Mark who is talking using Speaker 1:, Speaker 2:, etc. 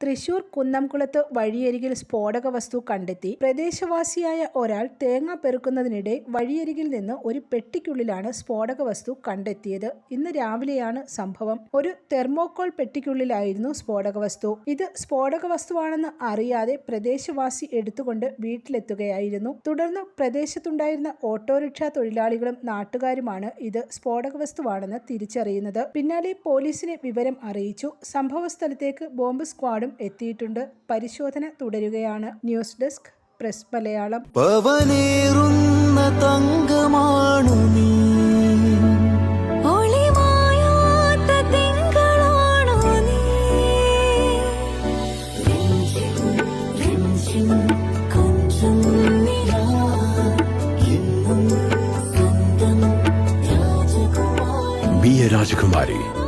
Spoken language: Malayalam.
Speaker 1: തൃശൂർ കുന്നംകുളത്ത് വഴിയരികിൽ സ്ഫോടക വസ്തു കണ്ടെത്തി പ്രദേശവാസിയായ ഒരാൾ തേങ്ങ പെറുക്കുന്നതിനിടെ വഴിയരികിൽ നിന്ന് ഒരു പെട്ടിക്കുള്ളിലാണ് സ്ഫോടക വസ്തു കണ്ടെത്തിയത്. ഇന്ന് രാവിലെയാണ് സംഭവം. ഒരു തെർമോകോൾ പെട്ടിക്കുള്ളിലായിരുന്നു സ്ഫോടക വസ്തു. ഇത് സ്ഫോടക വസ്തുവാണെന്ന് അറിയാതെ പ്രദേശവാസി എടുത്തുകൊണ്ട് വീട്ടിലെത്തുകയായിരുന്നു. തുടർന്ന് പ്രദേശത്തുണ്ടായിരുന്ന ഓട്ടോറിക്ഷ തൊഴിലാളികളും നാട്ടുകാരുമാണ് ഇത് സ്ഫോടക വസ്തുവാണെന്ന് തിരിച്ചറിയുന്നത്. പിന്നാലെ പോലീസിനെ വിവരം അറിയിച്ചു. സംഭവ സ്ഥലത്തേക്ക് ബോംബ് സ്ക്വാഡും എത്തിയിട്ടുണ്ട്. പരിശോധന തുടരുകയാണ്. News desk press Malayalam.
Speaker 2: പവനേറുന്ന തങ്കമാണു നീ.
Speaker 3: രാജകുമാരി.